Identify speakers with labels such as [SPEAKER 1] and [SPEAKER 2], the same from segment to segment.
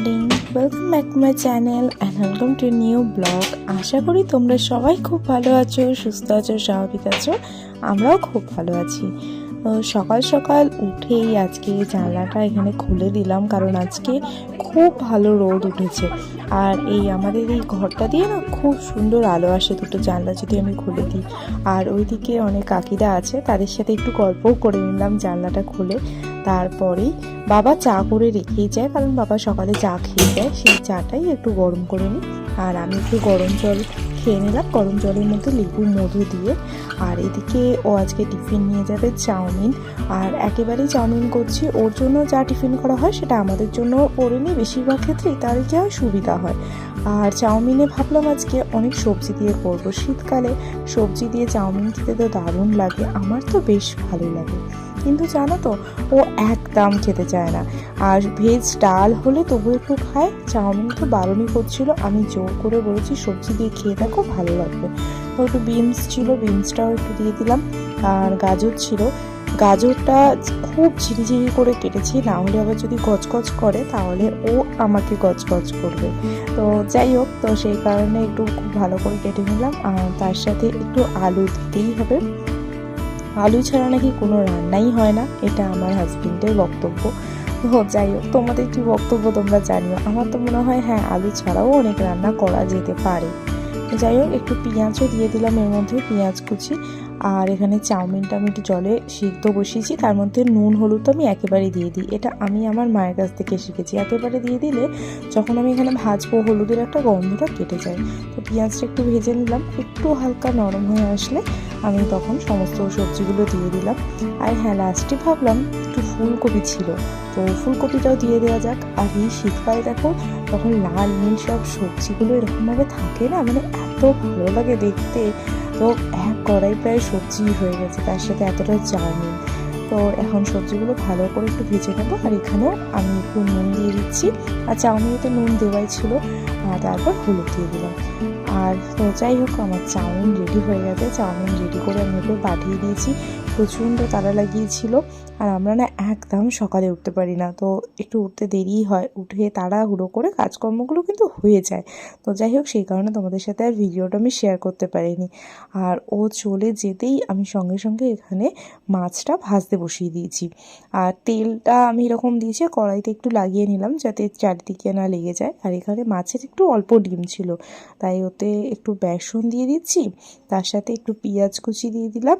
[SPEAKER 1] Morning welcome back to my channel and welcome to new blog আশা করি তোমরা সবাই খুব ভালো আছো, সুস্থ আছো, স্বাভাবিক আছো। আমরাও খুব ভালো আছি। সকাল সকাল উঠেই আজকে জানলাটা এখানে খুলে দিলাম কারণ আজকে খুব ভালো রোদ উঠেছে। আর এই আমাদের এই ঘরটা দিয়ে না খুব সুন্দর আলো আসে, দুটো জানলা যদি আমি খুলে দিই। আর ওইদিকে অনেক কাকিরা আছে, তাদের সাথে একটু গল্পও করে নিলাম জানলাটা খুলে। তারপরেই বাবা চা করে রেখেই যায়, কারণ বাবা সকালে চা খেয়ে যায়। সেই চাটাই একটু গরম করে নিই। আর আমি একটু গরম জল খেয়ে নিলাম। গরম জলের মধ্যে লেবু মধু দিয়ে। আর এদিকে ও আজকে টিফিন নিয়ে যাবে চাউমিন। আর একেবারেই চাউমিন করছি। ওর জন্য যা টিফিন করা হয় সেটা আমাদের জন্য করে নিই। বেশিরভাগ ক্ষেত্রেই তার কি হয় সুবিধা হয়। আর চাউমিনে ভাবলাম আজকে অনেক সবজি দিয়ে করব। শীতকালে সবজি দিয়ে চাউমিন খেতে তো দারুণ লাগে। আমার তো বেশ ভালো লাগে। কিন্তু জানো তো, ও একদম খেতে চায় না। আর ভেজ ডাল হলে তবু একটু খায়। চাউমিন তো বারণই করছিল। আমি জোর করে বলেছি, সবজি দিয়ে খেয়ে দেখো, ভালো লাগবে। তো একটু বিনস ছিল বিনসটাও একটু দিয়ে দিলাম। আর গাজর ছিল। গাজরটা খুব ঝিরিঝিরি করে কেটেছি। না হলে আবার যদি গজগজ করে, তাহলে ও আমাকে গজগজ করবে। তো যাই হোক, তো সেই কারণে একটু খুব ভালো করে কেটে নিলাম। আর তার সাথে একটু আলু দিতেই হবে। আলু ছাড়া নাকি কোনো রান্নাই হয় না, এটা আমার হাজবেন্ডের বক্তব্য। তো যাই হোক, তোমাদের কি বক্তব্য তোমরা জানিও? আমার তো মনে হয় হ্যাঁ আলু ছাড়াও অনেক রান্না করা যেতে পারে। যাই হোক, একটু পেঁয়াজও দিয়ে দিলাম এর মধ্যে, পেঁয়াজ কুচি। আর এখানে চাউমিনটা আমি একটু জলে সিদ্ধ বসিয়েছি, তার মধ্যে নুন, হলুদ আমি একেবারে দিয়ে দিই। এটা আমি আমার মায়ের কাছ থেকে শিখেছি। একেবারে দিয়ে দিলে যখন আমি এখানে ভাজবো, হলুদের একটা গন্ধটা কেটে যায়। তো পেঁয়াজটা একটু ভেজে নিলাম, একটু হালকা নরম হয়ে আসলে আমি তখন সমস্ত সবজিগুলো দিয়ে দিলাম। আর হ্যাঁ লাস্টে ভাবলাম একটু ফুলকপি ছিল। তো ফুলকপিটাও দিয়ে দেওয়া যাক। আর এই শীতকালে দেখো, তখন লাল, নীল সব সবজিগুলো এরকমভাবে থাকে না? মানে এত ভালো লাগে দেখতে। তো এক কড়াই প্রায় সবজি হয়ে গেছে, তার সাথে এতটা চাউমিন। তো এখন সবজিগুলো ভালো করে একটু ভেজে নেব। আর এখানেও আমি একটু নুন দিয়ে দিচ্ছি। আর চাউমিনে তো নুন দেওয়াই ছিল। আর তারপর হলুদ দিয়ে দিলাম। আর যাই হোক, আমার চাউমিন রেডি হয়ে গেছে। চাউমিন রেডি করে আমি ওকে পাঠিয়ে দিয়েছি। প্রচণ্ড তারা লাগিয়েছিল আর আমরা না একদম সকালে উঠতে পারি না। তো একটু উঠতে দেরি হয়। উঠে তারা হুড়ো করে কাজকর্মগুলো কিন্তু হয়ে যায়। তো যাই হোক, সেই কারণে তোমাদের সাথে আর ভিডিওটা আমি শেয়ার করতে পারিনি। আর ও চলে যেতেই আমি সঙ্গে সঙ্গে এখানে মাছটা ভাজতে বসিয়ে দিয়েছি। আর তেলটা আমি এরকম দিয়েছি, কড়াইতে একটু লাগিয়ে নিলাম যাতে চারিদিকে না লেগে যায়। আর এখানে মাছের একটু অল্প ডিম ছিল। তাই ওতে একটু বেসন দিয়ে দিচ্ছি, তার সাথে একটু পেঁয়াজ কুচি দিয়ে দিলাম।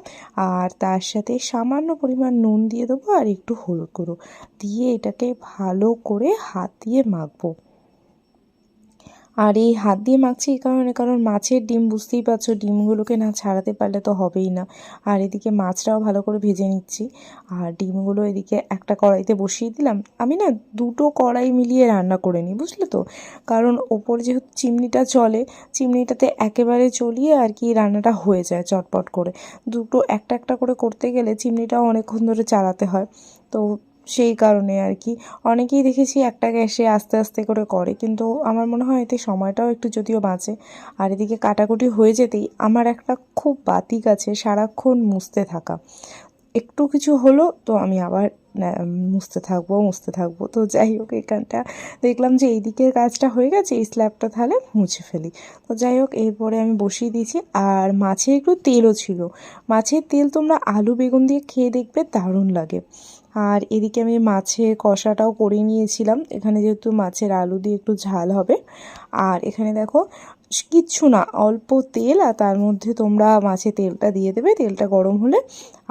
[SPEAKER 1] আর তার সাথে সামান্য পরিমাণ নুন দিয়ে দেবো আর একটু হলুদ গুঁড়ো। দিয়ে এটাকে ভালো করে হাত দিয়ে মাখবো। আর এই হাত দিয়ে মাখছি এই কারণে, কারণ মাছের ডিম বুঝতেই পারছ, ডিমগুলোকে না ছাড়াতে পারলে তো হবেই না। আর এদিকে মাছটাও ভালো করে ভেজে নিচ্ছি। আর ডিমগুলো এদিকে একটা কড়াইতে বসিয়ে দিলাম। আমি না দুটো কড়াই মিলিয়ে রান্না করে নিই, বুঝলে তো? কারণ ওপর যেহেতু চিমনিটা চলে, চিমনিটাতে একেবারে চলিয়ে আর কি রান্নাটা হয়ে যায় চটপট করে। দুটো একটা একটা করে করতে গেলে চিমনিটাও অনেকক্ষণ ধরে চালাতে হয়। তো সেই কারণে আর কি। অনেকেই দেখেছি একটা গ্যাসে আস্তে আস্তে করে করে, কিন্তু আমার মনে হয় এতে সময়টাও একটু যদিও বাঁচে। আর এদিকে কাটাকুটি হয়ে যেতেই আমার একটা খুব বাতিক আছে, সারাক্ষণ মুছতে থাকা। একটু কিছু হলো তো আমি আবার মুছতে থাকব মুছতে থাকব। তো যাই হোক, এখানটা দেখলাম যে এই দিকের কাজটা হয়ে গেছে, এই স্ল্যাবটা তাহলে মুছে ফেলি। তো যাই হোক, এরপরে আমি বসিয়ে দিয়েছি। আর মাছে একটু তেলও ছিল। মাছের তেল তোমরা আলু, বেগুন দিয়ে খেয়ে দেখবে দারুণ লাগে। আর এদিকে আমি মাছের কষাটাও করে নিয়েছিলাম। এখানে যেহেতু মাছের আলু দিয়ে একটু ঝাল হবে। আর এখানে দেখো, কিচ্ছু না, অল্প তেল আর তার মধ্যে তোমরা মাছের তেলটা দিয়ে দেবে। তেলটা গরম হলে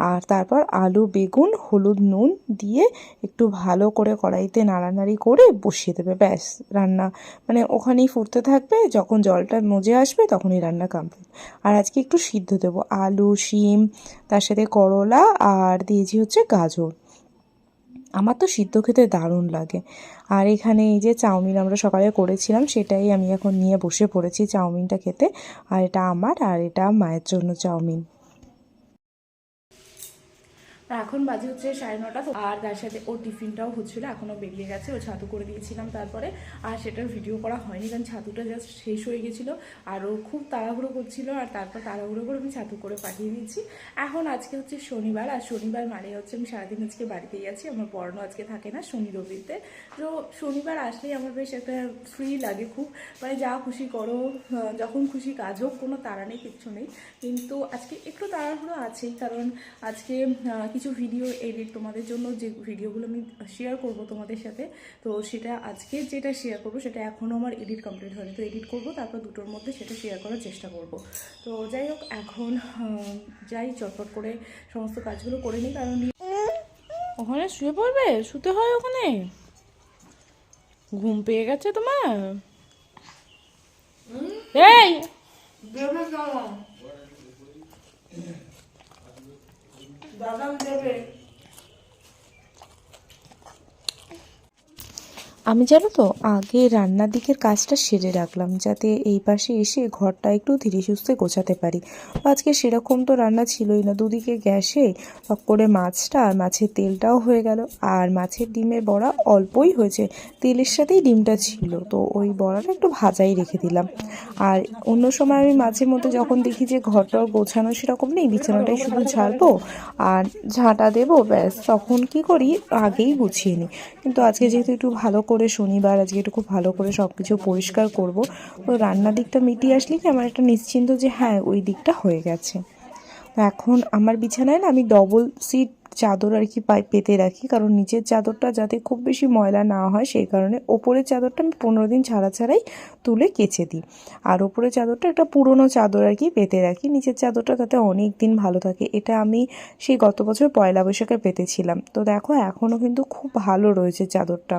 [SPEAKER 1] আর তারপর আলু, বেগুন, হলুদ, নুন দিয়ে একটু ভালো করে কড়াইতে নাড়ানাড়ি করে বসিয়ে দেবে। ব্যাস, রান্না মানে ওখানেই ফুটতে থাকবে। যখন জলটা মজে আসবে তখনই রান্না কমপ্লিট আর আজকে একটু সিদ্ধ দেবো। আলু, শিম, তার সাথে করলা আর দিয়েছি হচ্ছে গাজর। আমার তো সিদ্ধ খেতে দারুণ লাগে। আর এখানে এই যে চাউমিন আমরা সকালে করেছিলাম, সেটাই আমি এখন নিয়ে বসে পড়েছি চাউমিনটা খেতে। আর এটা আমার আর এটা মায়ের জন্য চাউমিন।
[SPEAKER 2] এখন বাজে হচ্ছে সাড়ে নটা আর তার সাথে ওর টিফিনটাও হচ্ছিল এখনও বেরিয়ে গেছে ও ছাতু করে দিয়েছিলাম তারপরে, আর সেটার ভিডিও করা হয়নি, কারণ ছাতুটা জাস্ট শেষ হয়ে গেছিল, আর ও খুব তাড়াহুড়ো করছিল, আর তারপর তাড়াহুড়ো করে আমি ছাতু করে পাঠিয়ে দিয়েছি। এখন আজকে হচ্ছে শনিবার, আর শনিবার মানে হচ্ছে আমি সারাদিন আজকে বাড়িতেই আছি, আমার পড়ানো আজকে থাকে না শনি রবিতে। তো শনিবার আসলেই আমার বেশ একটা ফ্রি লাগে খুব মানে যা খুশি করো যখন খুশি কাজ হোক, কোনো তাড়া নেই, কিচ্ছু নেই। কিন্তু আজকে একটু তাড়াহুড়ো আছেই, কারণ আজকে কিছু ভিডিও এডিট তোমাদের জন্য যে ভিডিওগুলো আমি শেয়ার করব তোমাদের সাথে তো সেটা আজকে যেটা শেয়ার করব সেটা এখনও আমার এডিট কমপ্লিট হয়নি। তো এডিট করব তারপর দুটোর মধ্যে সেটা শেয়ার করার চেষ্টা করব। তো যাই হোক এখন যাই চটপট করে সমস্ত কাজগুলো করে নিই কারণ ওখানে শুয়ে পড়বে? শুতে হয় ওখানে? ঘুম পেয়ে গেছে তোমার? এই! দাদা দেবে
[SPEAKER 1] আমি জানো তো, আগে রান্নার দিকের কাজটা সেরে রাখলাম, যাতে এই পাশে এসে ঘরটা একটু ধীরে সুস্থে গোছাতে পারি। আজকে সেরকম তো রান্না ছিলই না, দুদিকে গ্যাসে করে মাছটা আর মাছের তেলটাও হয়ে গেল, আর মাছের ডিমের বড়া অল্পই হয়েছে, তেলের সাথেই ডিমটা ছিল, তো ওই বড়াটা একটু ভাজাই রেখে দিলাম। আর অন্য সময় আমি মাঝে মধ্যে যখন দেখি যে ঘরটা গোছানো সেরকম নেই, বিছানাটাই শুধু ঝাড়বো আর ঝাঁটা দেবো, ব্যাস, তখন কি করি, আগেই গুছিয়ে নিই। কিন্তু আজকে যেহেতু একটু ভালো করে শনিবার, আজকে একটু খুব ভালো করে সব কিছু পরিষ্কার করব। তো রান্নার দিকটা মিটিয়ে আসলে কি আমার একটা নিশ্চিন্ত যে হ্যাঁ ওই দিকটা হয়ে গেছে। এখন আমার বিছানায় না আমি ডবল সিট চাদর আর কি পেতে রাখি। কারণ নিচের চাদরটা যাতে খুব বেশি ময়লা না হয়, সেই কারণে ওপরের চাদরটা আমি পনেরো দিন ছাড়া ছাড়াই তুলে কেচে দিই। আর ওপরের চাদরটা একটা পুরনো চাদর আর কি পেতে রাখি। নিচের চাদরটা তাতে অনেক দিন ভালো থাকে, এটা আমি সেই গত বছর পয়লা বৈশাখে পেতেছিলাম। তো দেখো এখনও কিন্তু খুব ভালো রয়েছে চাদরটা।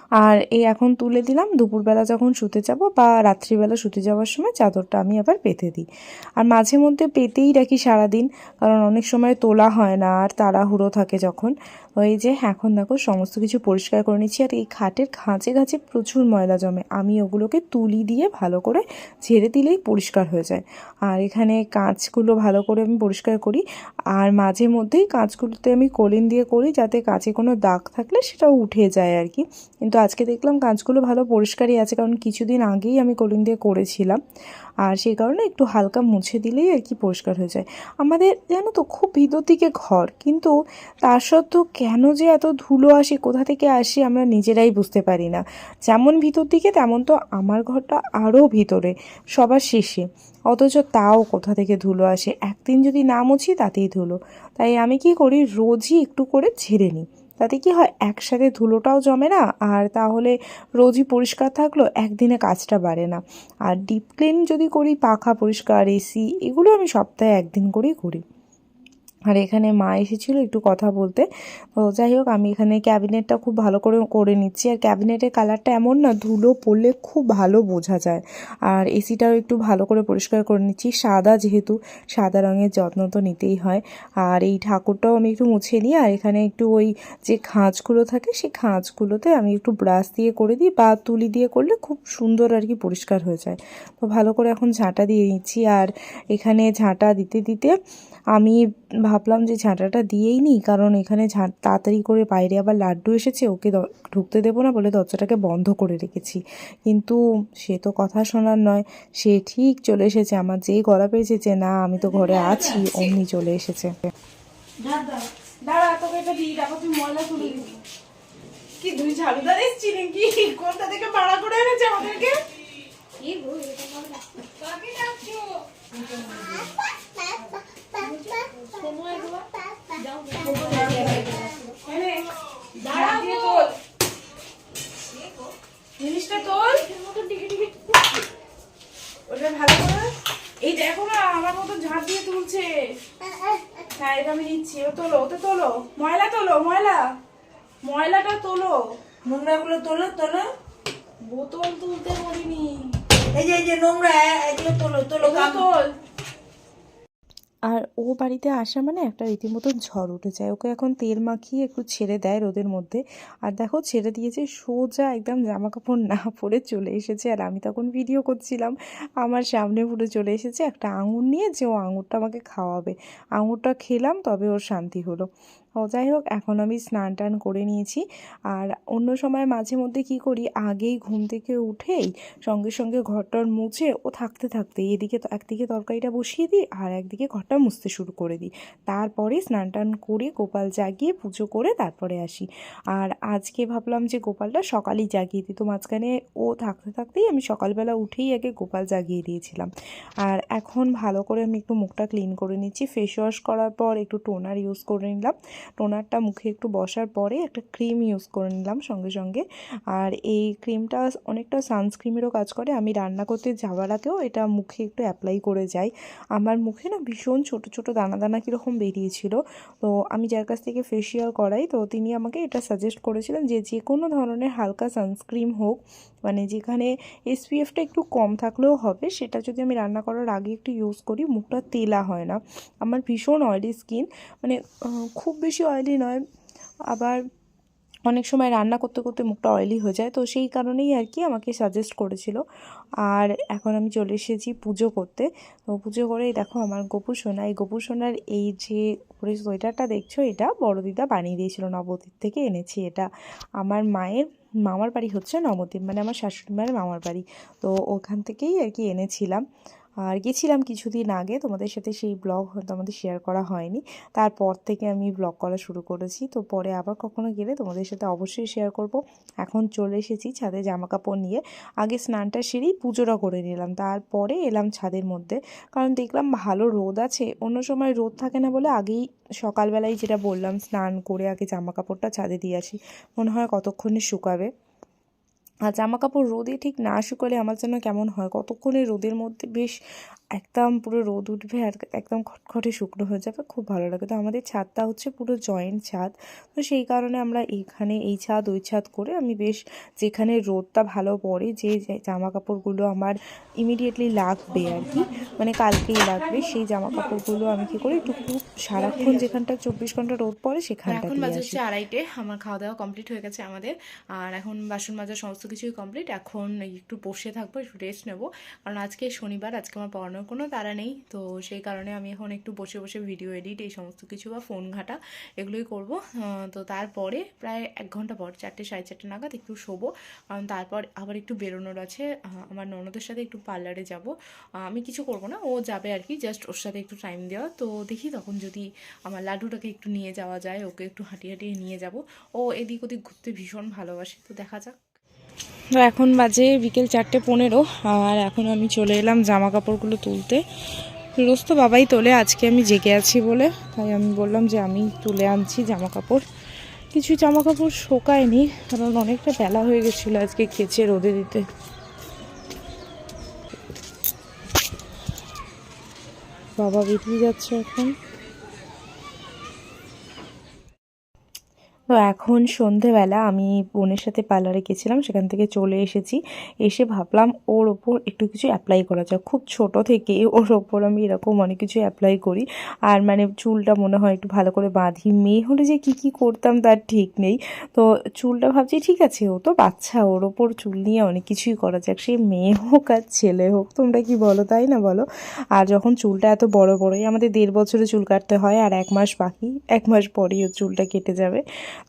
[SPEAKER 1] আর এই এখন তুলে দিলাম। দুপুরবেলা যখন শুতে যাব বা রাত্রিবেলা শুতে যাওয়ার সময় চাদরটা আমি আবার পেতে দিই। আর মাঝে মধ্যে পেতেই রাখি সারাদিন, কারণ অনেক সময় তোলা হয় না আর তাড়াহুড়ো থাকে যখন। ওই যে এখন দেখো সমস্ত কিছু পরিষ্কার করে নিচ্ছি আর এই খাটের খাঁচে খাঁচে প্রচুর ময়লা জমে। আমি ওগুলোকে তুলি দিয়ে ভালো করে ঝেড়ে দিলেই পরিষ্কার হয়ে যায়। আর এখানে কাঁচগুলো ভালো করে আমি পরিষ্কার করি। আর মাঝে মধ্যেই কাঁচগুলোতে আমি কলিন দিয়ে করি যাতে কাঁচে কোনো দাগ থাকলে সেটাও উঠে যায় আর কি। কিন্তু আজকে দেখলাম কাঁচগুলো ভালো পরিষ্কারই আছে, কারণ কিছুদিন আগেই আমি কলিন দিয়ে করেছিলাম। আর সেই কারণে একটু হালকা মুছে দিলেই আর কি পরিষ্কার হয়ে যায়। আমাদের জানো তো খুব ভিতর দিকে ঘর, কিন্তু তার সত্ত্বেও কেন যে এত ধুলো আসে, কোথা থেকে আসে আমরা নিজেরাই বুঝতে পারি না। যেমন ভিতর দিকে, তেমন তো আমার ঘরটা আরও ভিতরে, সবার শেষে। অথচ তাও কোথা থেকে ধুলো আসে? একদিন যদি না মুছি তাতেই ধুলো। তাই আমি কি করি, রোজই একটু করে ঝেড়ে নিই। তাতে কি হয়, একসাথে ধুলোটাও জমে না, আর তাহলে রোজই পরিষ্কার থাকল একদিনে কাজটা বাড়ে না। আর ডিপ ক্লিন যদি করি, পাখা পরিষ্কার, এসি, এগুলো আমি সপ্তাহে একদিন করেই করি। আর এখানে মা এসেছিল একটু কথা বলতে। তো যাই হোক, আমি এখানে ক্যাবিনেটটা খুব ভালো করে করে নিচ্ছি। আর ক্যাবিনেটের কালারটা এমন না, ধুলো পড়লে খুব ভালো বোঝা যায়। আর এসিটাও একটু ভালো করে পরিষ্কার করে নিচ্ছি। সাদা যেহেতু, সাদা রঙের যত্ন তো নিতেই হয়। আর এই ঠাকুরটাও আমি একটু মুছে নিই। আর এখানে একটু ওই যে খাঁজগুলো থাকে, সেই খাঁজগুলোতে আমি একটু ব্রাশ দিয়ে করে দিই বা তুলি দিয়ে করলে খুব সুন্দর আর কি পরিষ্কার হয়ে যায়। তো ভালো করে এখন ঝাঁটা দিয়ে নিচ্ছি। আর এখানে ঝাঁটা দিতে দিতে আমি ভাবলাম যে ঝাঁটাটা দিয়েই নিই কারণ এখানে ঝাঁ তাড়াতাড়ি করে বাইরে আবার লাড্ডু এসেছে ওকে দ- ঢুকতে দেবো না বলে দরজাটাকে বন্ধ করে রেখেছি। কিন্তু সে তো কথা শোনার নয় সে ঠিক চলে এসেছে আমার যেই গলা পেয়েছে যে না আমি তো ঘরে আছি অমনি চলে এসেছে।
[SPEAKER 2] দাঁড়া তোকে এটা দিই তারপর তুই ময়লা তুলে দিবি। কি দুই ঝাড়ুদার এসছি নাকি? কোনটা থেকে ভাড়া করে এনেছে আমাদেরকে? কাকে জিনিসটা তোল ওটা ভালো করে এই দেখো না আমার মতো ঝাঁট দিয়ে তুলছে হ্যাঁ এটা আমি নিচ্ছি ও তোলো ওতে তোলো ময়লা তোলো ময়লা ময়লাটা তোলো
[SPEAKER 3] নোংরাগুলো তোলো তোলো
[SPEAKER 2] বোতল তুলতে বলিনি
[SPEAKER 3] এই যে এই যে নোংরা এগুলো তোলো তোলো
[SPEAKER 2] তোল।
[SPEAKER 1] আর ও বাড়িতে আসা মানে একটা রীতিমতো ঝড় উঠে যায়। ওকে এখন তেল মাখিয়ে একটু ছেড়ে দেয় রোদের মধ্যে। আর দেখো, ছেড়ে দিয়েছে, সোজা একদম জামা কাপড় না পরে চলে এসেছে। আর আমি তখন ভিডিও করছিলাম, আমার সামনে পুরো চলে এসেছে। একটা আঙুর নিয়ে যে ও আঙুরটা আমাকে খাওয়াবে। আঙুরটা খেলাম, তবে ওর শান্তি হলো। যাই হোক, এখন আমি স্নান টান করে নিয়েছি। আর অন্য সময় মাঝে মধ্যে কি করি, আগেই ঘুম থেকে উঠেই সঙ্গে সঙ্গে ঘরটার মুছে ও থাকতে থাকতে এদিকে একদিকে তরকারিটা বসিয়ে দিই আর একদিকে ঘরটা মুছতে শুরু করে দিই। তারপরে স্নান টান করে গোপাল জাগিয়ে পুজো করে তারপরে আসি। আর আজকে ভাবলাম যে গোপালটা সকালেই জাগিয়ে দিই, তো মাঝখানে ও থাকতে থাকতেই আমি সকালবেলা উঠেই আগে গোপাল জাগিয়ে দিয়েছিলাম। আর এখন ভালো করে আমি একটু মুখটা ক্লিন করে নিচ্ছি, ফেস ওয়াশ করার পর একটু টোনার ইউজ করে নিলাম। টোনারটা মুখে একটু বসার পরে একটা ক্রিম ইউজ করে নিলাম সঙ্গে সঙ্গে। আর এই ক্রিমটা অনেকটা সানস্ক্রিমেরও কাজ করে। আমি রান্না করতে যাওয়ার আগেও এটা মুখে একটু অ্যাপ্লাই করে যাই। আমার মুখে না ভীষণ ছোট ছোট দানা দানা কীরকম বেরিয়েছিল। তো আমি যার কাছ থেকে ফেসিয়াল করাই, তো তিনি আমাকে এটা সাজেস্ট করেছিলেন যে যে কোনো ধরনের হালকা সানস্ক্রিম হোক মানে যেখানে এসপিএফটা একটু কম থাকলেও হবে, সেটা যদি আমি রান্না করার আগে একটু ইউজ করি, মুখটা তেলা হয় না। আমার ভীষণ অয়েলি স্কিন মানে খুব বেশি অয়েলি নয়। আবার অনেক সময় রান্না করতে করতে মুখটা অয়েলি হয়ে যায়, তো সেই কারণেই আর কি আমাকে সাজেস্ট করেছিল। আর এখন আমি চলে এসেছি পুজো করতে। তো পুজো করেই দেখো আমার গোপু সোনা। এই গোপু সোনার এই যে উপরে সোয়েটারটা দেখছ, এটা বড় দিদা বানিয়ে দিয়েছিল, নবদ্বীপ থেকে এনেছি এটা। আমার মায়ের মামার বাড়ি হচ্ছে নবদ্বীপ মানে আমার শাশুড়ি মায়ের মামার বাড়ি। তো ওখান থেকেই আর কি এনেছিলাম। আর গেছিলাম কিছুদিন আগে। তোমাদের সাথে সেই ব্লগ হয়তো আমাদের শেয়ার করা হয়নি। তারপর থেকে আমি ব্লগ করা শুরু করেছি। তো পরে আবার কখনো গেলে তোমাদের সাথে অবশ্যই শেয়ার করব। এখন চলে এসেছি ছাদে জামা কাপড় নিয়ে। আগে স্নানটা সেরেই পুজোটা করে নিলাম। তারপরে এলাম ছাদের মধ্যে। কারণ দেখলাম ভালো রোদ আছে। অন্য সময় রোদ থাকে না বলে আগেই সকালবেলায় যেটা বললাম, স্নান করে আগে জামা কাপড়টা ছাদে দিয়ে আসি। মনে হয় কতক্ষণে শুকাবে। আর জামা কাপড় রোদে ঠিক না শুকলে আমার যেন কেমন হয়? কতক্ষণে রোদের মধ্যে বেশ একদম পুরো রোদ উঠবে আর একদম খটখটে শুকনো হয়ে যাবে খুব ভালো লাগে। তো আমাদের ছাদটা হচ্ছে পুরো জয়েন্ট ছাদ। তো সেই কারণে আমরা এখানে এই ছাদ ওই ছাদ করে আমি বেশ যেখানে রোদটা ভালো পড়ে যে জামা কাপড়গুলো আমার ইমিডিয়েটলি লাগবে আর কি মানে কালকেই লাগবে সেই জামা কাপড়গুলো আমি কী করি একটু খুব সারাক্ষণ যেখানটা চব্বিশ ঘণ্টা রোদ পড়ে সেখানটা
[SPEAKER 4] এখন
[SPEAKER 1] দিয়ে
[SPEAKER 4] বাজে হচ্ছে আড়াইটে আমার খাওয়া দাওয়া কমপ্লিট হয়ে গেছে আমাদের। আর এখন বাসন মাজা সমস্ত কিছুই কমপ্লিট এখন একটু বসে থাকব একটু রেস্ট নেব। কারণ আজকে শনিবার আজকে আমার পড়ানোর কোনো তাড়া নেই। তো সেই কারণে আমি এখন একটু বসে বসে ভিডিও এডিট এই সমস্ত কিছু বা ফোন ঘাটা এগুলোই করব। তো তারপরে প্রায় এক ঘণ্টা পর, চারটে সাড়ে চারটে নাগাদ একটু শোবো। কারণ তারপর আবার একটু বেরোনোর আছে। আমার ননদের সাথে একটু পার্লারে যাব। আমি কিছু করব না, ও যাবে আর কি জাস্ট ওর সাথে একটু টাইম দেওয়া তো দেখি তখন যদি আমার লাড্ডুটাকে একটু নিয়ে যাওয়া যায়, ওকে একটু হাঁটিয়ে হাঁটিয়ে নিয়ে যাব। ও এদিক ওদিক ঘুরতে ভীষণ ভালোবাসে, তো দেখা যাক।
[SPEAKER 1] তো এখন বাজে বিকেল চারটে পনেরো, আর এখন আমি চলে এলাম জামা কাপড়গুলো তুলতে। রোজ তো বাবাই তোলে, আজকে আমি জেগে আছি বলে। তাই আমি বললাম যে আমি তুলে আনছি জামা কাপড় কিছু জামা কাপড় শোকায়নি, কারণ অনেকটা বেলা হয়ে গেছিল আজকে কেচে রোদে দিতে। বাবা বেরিয়ে যাচ্ছে এখন। তো এখন সন্ধেবেলা আমি বোনের সাথে পার্লারে গেছিলাম, সেখান থেকে চলে এসেছি। এসে ভাবলাম ওর ওপর একটু কিছু অ্যাপ্লাই করা যাক। খুব ছোট থেকে ওর ওপর আমি এরকম অনেক কিছু অ্যাপ্লাই করি। আর মানে চুলটা মনে হয় একটু ভালো করে বাঁধি। মেয়ে হলে যে কী কী করতাম তার ঠিক নেই। তো চুলটা ভাবছি, ঠিক আছে, ও তো বাচ্চা, ওর ওপর চুল নিয়ে অনেক কিছুই করা যাক। সে মেয়ে হোক আর ছেলে হোক, তোমরা কি বলো, তাই না বলো? আর যখন চুলটা এত বড় বড়ই, আমাদের দেড় বছরে চুল কাটতে হয়, আর এক মাস বাকি, এক মাস পরেই ওর চুলটা কেটে যাবে।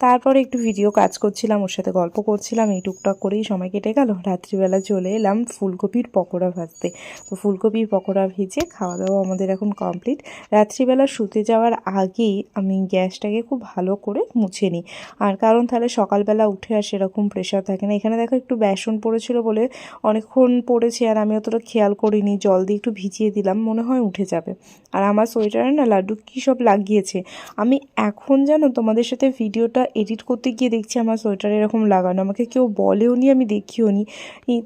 [SPEAKER 1] তারপরে একটু ভিডিও কাজ করছিলাম, ওর সাথে গল্প করছিলাম, এই টুকটাক করেই সময় কেটে গেল। রাত্রিবেলা চলে এলাম ফুলকপির পকোড়া ভাজতে। তো ফুলকপির পকোড়া ভেজে খাওয়া দাওয়া আমাদের এখন কমপ্লিট রাত্রিবেলা শুতে যাওয়ার আগেই আমি গ্যাসটাকে খুব ভালো করে মুছে নিই। আর কারণ তাহলে সকালবেলা উঠে আর সেরকম প্রেশার থাকে না। এখানে দেখো একটু বেসন পড়েছিল বলে অনেকক্ষণ পড়েছে আর আমি অতটা খেয়াল করিনি। জল দিয়ে একটু ভিজিয়ে দিলাম, মনে হয় উঠে যাবে। আর আমার সোয়েটারে না লাড্ডু কী সব লাগিয়েছে। আমি এখন জানো তোমাদের সাথে ভিডিওটা এডিট করতে গিয়ে দেখছি আমার সোয়েটার এরকম লাগানো। আমাকে কেউ বলেও নি, আমি দেখিও নি।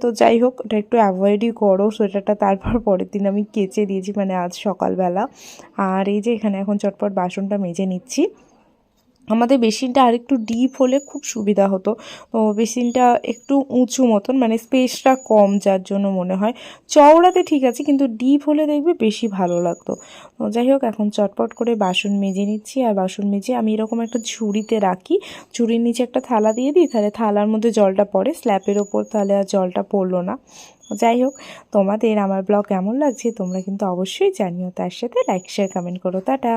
[SPEAKER 1] তো যাই হোক, ওটা একটু অ্যাভয়েডই করো, সোয়েটারটা তারপর পরের দিন আমি কেচে দিয়েছি মানে আজ সকালবেলা। আর এই যে এখানে এখন চটপট বাসনটা মেজে নিচ্ছি। আমাদের বেসিনটা আরেকটু ডিপ হলে খুব সুবিধা হতো। তো বেসিনটা একটু উঁচু মতন মানে স্পেসটা কম যার জন্য মনে হয়। চওড়াতে ঠিক আছে, কিন্তু ডিপ হলে দেখবে বেশি ভালো লাগতো। যাই হোক, এখন চটপট করে বাসন মেজে নিচ্ছি, আর বাসন মেজে আমি এরকম একটা ঝুড়িতে রাখি। ঝুড়ির নিচে একটা থালা দিয়ে দিই, তাহলে থালার মধ্যে জলটা পড়ে, স্ল্যাপের ওপর তাহলে আর জলটা পড়ল না। যাই হোক, তোমাদের আমার ব্লগ কেমন লাগছে তোমরা কিন্তু অবশ্যই জানিও, তার সাথে লাইক শেয়ার কমেন্ট করো, টাটা।